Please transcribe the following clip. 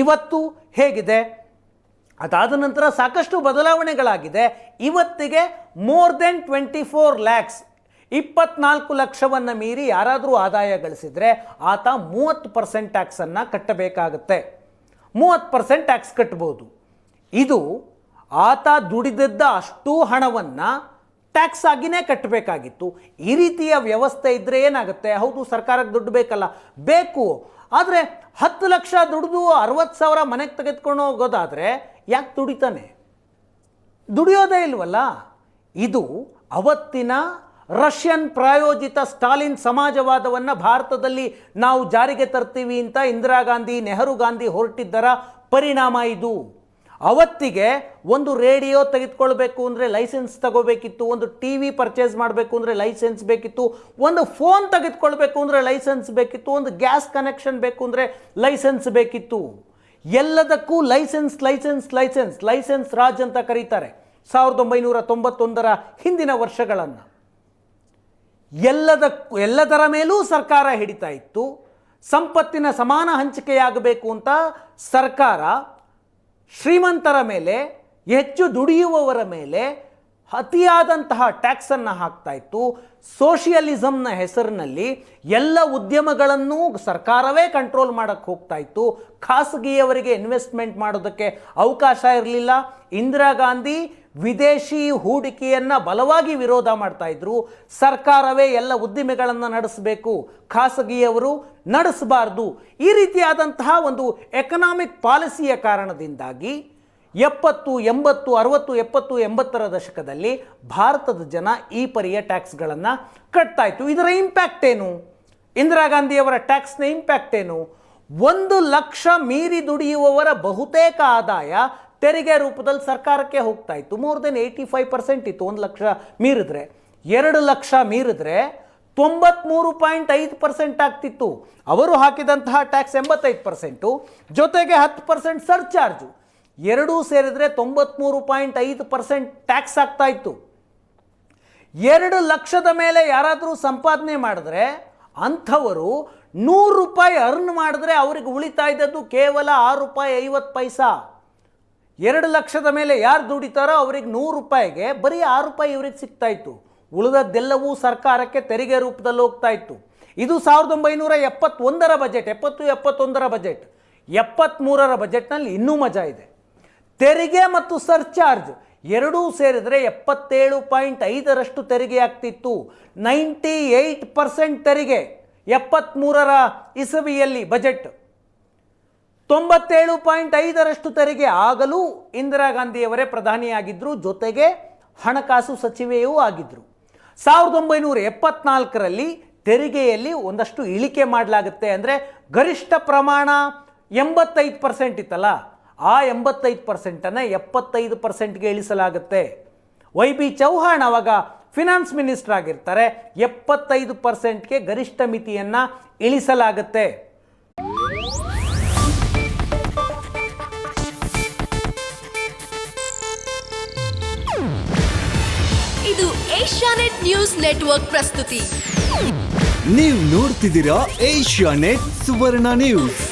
ಇವತ್ತು ಹೇಗಿದೆ? ಅದಾದ ನಂತರ ಸಾಕಷ್ಟು ಬದಲಾವಣೆಗಳಾಗಿದೆ. ಇವತ್ತಿಗೆ more than twenty four lakhs ಇಪ್ಪತ್ನಾಲ್ಕು ಲಕ್ಷವನ್ನು ಮೀರಿ ಯಾರಾದರೂ ಆದಾಯ ಗಳಿಸಿದರೆ ಆತ ಮೂವತ್ತು ಪರ್ಸೆಂಟ್ ಟ್ಯಾಕ್ಸನ್ನು ಕಟ್ಟಬೇಕಾಗುತ್ತೆ. ಮೂವತ್ತು ಪರ್ಸೆಂಟ್ ಟ್ಯಾಕ್ಸ್ ಕಟ್ಬೋದು. ಇದು ಆತ ದುಡಿದಿದ್ದ ಅಷ್ಟೂ ಹಣವನ್ನು ಟ್ಯಾಕ್ಸ್ ಆಗಿನೇ ಕಟ್ಟಬೇಕಾಗಿತ್ತು. ಈ ರೀತಿಯ ವ್ಯವಸ್ಥೆ ಇದ್ದರೆ ಏನಾಗುತ್ತೆ? ಹೌದು, ಸರ್ಕಾರಕ್ಕೆ ದುಡ್ಡು ಬೇಕಲ್ಲ. ಬೇಕು. ಆದರೆ ಹತ್ತು ಲಕ್ಷ ದುಡಿದು ಅರವತ್ತು ಸಾವಿರ ಮನೆಗೆ ತೆಗೆದುಕೊಂಡು ಹೋಗೋದಾದರೆ ಯಾಕೆ ದುಡಿತಾನೆ? ದುಡಿಯೋದೇ ಇಲ್ವಲ್ಲ? ಇದು ಅವತ್ತಿನ ರಷ್ಯನ್ ಪ್ರಾಯೋಜಿತ ಸ್ಟಾಲಿನ್ ಸಮಾಜವಾದವನ್ನು ಭಾರತದಲ್ಲಿ ನಾವು ಜಾರಿಗೆ ತರ್ತೀವಿ ಅಂತ ಇಂದಿರಾ ಗಾಂಧಿ, ನೆಹರು ಗಾಂಧಿ ಹೊರಟಿದ್ದರ ಪರಿಣಾಮ ಇದು. ಅವತ್ತಿಗೆ ಒಂದು ರೇಡಿಯೋ ತೆಗೆದುಕೊಳ್ಬೇಕು ಅಂದರೆ ಲೈಸೆನ್ಸ್ ತಗೋಬೇಕಿತ್ತು, ಒಂದು ಟಿ ವಿ ಪರ್ಚೇಸ್ ಮಾಡಬೇಕು ಅಂದರೆ ಲೈಸೆನ್ಸ್ ಬೇಕಿತ್ತು, ಒಂದು ಫೋನ್ ತೆಗೆದುಕೊಳ್ಬೇಕು ಅಂದರೆ ಲೈಸೆನ್ಸ್ ಬೇಕಿತ್ತು, ಒಂದು ಗ್ಯಾಸ್ ಕನೆಕ್ಷನ್ ಬೇಕು ಅಂದರೆ ಲೈಸೆನ್ಸ್ ಬೇಕಿತ್ತು. ಎಲ್ಲದಕ್ಕೂ license license license license Raj ಅಂತ ಕರೀತಾರೆ ಸಾವಿರದ ಒಂಬೈನೂರ ತೊಂಬತ್ತೊಂದರ ಹಿಂದಿನ ವರ್ಷಗಳನ್ನು. ಎಲ್ಲದಕ್ಕೂ, ಎಲ್ಲದರ ಮೇಲೂ ಸರ್ಕಾರ ಹಿಡಿತಾ ಇತ್ತು. ಸಂಪತ್ತಿನ ಸಮಾನ ಹಂಚಿಕೆಯಾಗಬೇಕು ಅಂತ ಸರ್ಕಾರ ಶ್ರೀಮಂತರ ಮೇಲೆ ಹೆಚ್ಚು ದುಡಿಯುವವರ ಮೇಲೆ ಅತಿಯಾದಂತಹ ಟ್ಯಾಕ್ಸನ್ನು ಹಾಕ್ತಾ ಇತ್ತು. ಸೋಷಿಯಲಿಸಮ್ನ ಹೆಸರಿನಲ್ಲಿ ಎಲ್ಲ ಉದ್ಯಮಗಳನ್ನು ಸರ್ಕಾರವೇ ಕಂಟ್ರೋಲ್ ಮಾಡೋಕ್ಕೆ ಹೋಗ್ತಾ ಇತ್ತು. ಖಾಸಗಿಯವರಿಗೆ ಇನ್ವೆಸ್ಟ್ಮೆಂಟ್ ಮಾಡೋದಕ್ಕೆ ಅವಕಾಶ ಇರಲಿಲ್ಲ. ಇಂದಿರಾ ಗಾಂಧಿ ವಿದೇಶಿ ಹೂಡಿಕೆಯನ್ನು ಬಲವಾಗಿ ವಿರೋಧ ಮಾಡ್ತಾ ಇದ್ರು. ಸರ್ಕಾರವೇ ಎಲ್ಲ ಉದ್ದಿಮೆಗಳನ್ನು ನಡೆಸಬೇಕು. ಖಾಸಗಿಯವರು ನಡೆಸಬಾರ್ದು. ಈ ರೀತಿಯಾದಂತಹ ಒಂದು ಎಕನಾಮಿಕ್ ಪಾಲಿಸಿಯ ಕಾರಣದಿಂದಾಗಿ ಎಪ್ಪತ್ತು, ಎಂಬತ್ತು, ಅರವತ್ತು, ಎಪ್ಪತ್ತು, ಎಂಬತ್ತರ ದಶಕದಲ್ಲಿ ಭಾರತದ ಜನ ಈ ಪರಿಯ ಟ್ಯಾಕ್ಸ್ಗಳನ್ನು ಕಟ್ತಾ ಇತ್ತು ಇದರ ಇಂಪ್ಯಾಕ್ಟ್ ಏನು? ಇಂದಿರಾ ಗಾಂಧಿಯವರ ಟ್ಯಾಕ್ಸ್ನ ಇಂಪ್ಯಾಕ್ಟ್ ಏನು? ಒಂದು ಲಕ್ಷ ಮೀರಿ ದುಡಿಯುವವರ ಬಹುತೇಕ ಆದಾಯ ತೆರಿಗೆ ರೂಪದಲ್ಲಿ ಸರ್ಕಾರಕ್ಕೆ ಹೋಗ್ತಾ ಇತ್ತು more than eighty five percent ಇತ್ತು ಒಂದು ಲಕ್ಷ ಮೀರಿದ್ರೆ. ಎರಡು ಲಕ್ಷ ಮೀರಿದ್ರೆ ತೊಂಬತ್ಮೂರು ಪಾಯಿಂಟ್ ಐದು ಪರ್ಸೆಂಟ್ ಆಗ್ತಿತ್ತು. ಅವರು ಹಾಕಿದಂತಹ ಟ್ಯಾಕ್ಸ್ ಎಂಬತ್ತೈದು ಪರ್ಸೆಂಟು ಜೊತೆಗೆ ಹತ್ತು ಪರ್ಸೆಂಟ್ ಸರ್ಚಾರ್ಜು ಎರಡೂ ಸೇರಿದರೆ ತೊಂಬತ್ಮೂರು ಪಾಯಿಂಟ್ ಐದು ಪರ್ಸೆಂಟ್ ಟ್ಯಾಕ್ಸ್ ಆಗ್ತಾ ಇತ್ತು. ಎರಡು ಲಕ್ಷದ ಮೇಲೆ ಯಾರಾದರೂ ಸಂಪಾದನೆ ಮಾಡಿದ್ರೆ ಅಂಥವರು ನೂರು ರೂಪಾಯಿ ಅರ್ನ್ ಮಾಡಿದ್ರೆ ಅವ್ರಿಗೆ ಉಳಿತಾ ಇದ್ದದ್ದು ಕೇವಲ ಆರು ರೂಪಾಯಿ ಐವತ್ತು ಪೈಸಾ. ಎರಡು ಲಕ್ಷದ ಮೇಲೆ ಯಾರು ದುಡಿತಾರೋ ಅವ್ರಿಗೆ ನೂರು ರೂಪಾಯಿಗೆ ಬರೀ ಆರು ರೂಪಾಯಿ ಇವ್ರಿಗೆ ಸಿಗ್ತಾ ಇತ್ತು. ಉಳಿದದ್ದೆಲ್ಲವೂ ಸರ್ಕಾರಕ್ಕೆ ತೆರಿಗೆ ರೂಪದಲ್ಲಿ ಹೋಗ್ತಾ ಇತ್ತು. ಇದು ಸಾವಿರದ ಒಂಬೈನೂರ ಎಪ್ಪತ್ತೊಂದರ ಬಜೆಟ್, ಎಪ್ಪತ್ತು ಎಪ್ಪತ್ತೊಂದರ ಬಜೆಟ್. ಎಪ್ಪತ್ತ್ಮೂರರ ಬಜೆಟ್ನಲ್ಲಿ ಇನ್ನೂ ಮಜಾ ಇದೆ. ತೆರಿಗೆ ಮತ್ತು ಸರ್ಚಾರ್ಜ್ ಎರಡೂ ಸೇರಿದರೆ ಎಪ್ಪತ್ತೇಳು ಪಾಯಿಂಟ್ ಐದರಷ್ಟು ತೆರಿಗೆ ಆಗ್ತಿತ್ತು. ನೈಂಟಿ ಏಯ್ಟ್ ಪರ್ಸೆಂಟ್ ತೆರಿಗೆ ಎಪ್ಪತ್ತ್ಮೂರರ ಇಸವಿಯಲ್ಲಿ ಬಜೆಟ್. ತೊಂಬತ್ತೇಳು ಪಾಯಿಂಟ್ ಐದರಷ್ಟು ತೆರಿಗೆ ಆಗಲೂ ಇಂದಿರಾ ಗಾಂಧಿಯವರೇ ಪ್ರಧಾನಿಯಾಗಿದ್ದರು ಜೊತೆಗೆ ಹಣಕಾಸು ಸಚಿವೆಯೂ ಆಗಿದ್ದರು ಸಾವಿರದ ಒಂಬೈನೂರ ಎಪ್ಪತ್ನಾಲ್ಕರಲ್ಲಿ ತೆರಿಗೆಯಲ್ಲಿ ಒಂದಷ್ಟು ಇಳಿಕೆ ಮಾಡಲಾಗುತ್ತೆ ಅಂದರೆ ಗರಿಷ್ಠ ಪ್ರಮಾಣ ಎಂಬತ್ತೈದು ಪರ್ಸೆಂಟ್ ಇತ್ತಲ್ಲ. ಆ ಎಂಬತ್ತೈದು ಪರ್ಸೆಂಟನ್ನು ಎಪ್ಪತ್ತೈದು ಪರ್ಸೆಂಟ್ಗೆ ಇಳಿಸಲಾಗುತ್ತೆ. ವೈ ಬಿ ಚೌಹಾಣ್ ಅವಾಗ ಫಿನಾನ್ಸ್ ಮಿನಿಸ್ಟರ್ ಆಗಿರ್ತಾರೆ. ಎಪ್ಪತ್ತೈದು ಪರ್ಸೆಂಟ್ಗೆ ಗರಿಷ್ಠ ಮಿತಿಯನ್ನು ಇಳಿಸಲಾಗುತ್ತೆ. ಇದು ಏಷ್ಯಾನೆಟ್ ನ್ಯೂಸ್ ನೆಟ್ವರ್ಕ್ ಪ್ರಸ್ತುತಿ. ನೀವು ನೋಡ್ತಿದ್ದೀರಾ ಏಷ್ಯಾ ನೆಟ್ ಸುವರ್ಣ ನ್ಯೂಸ್.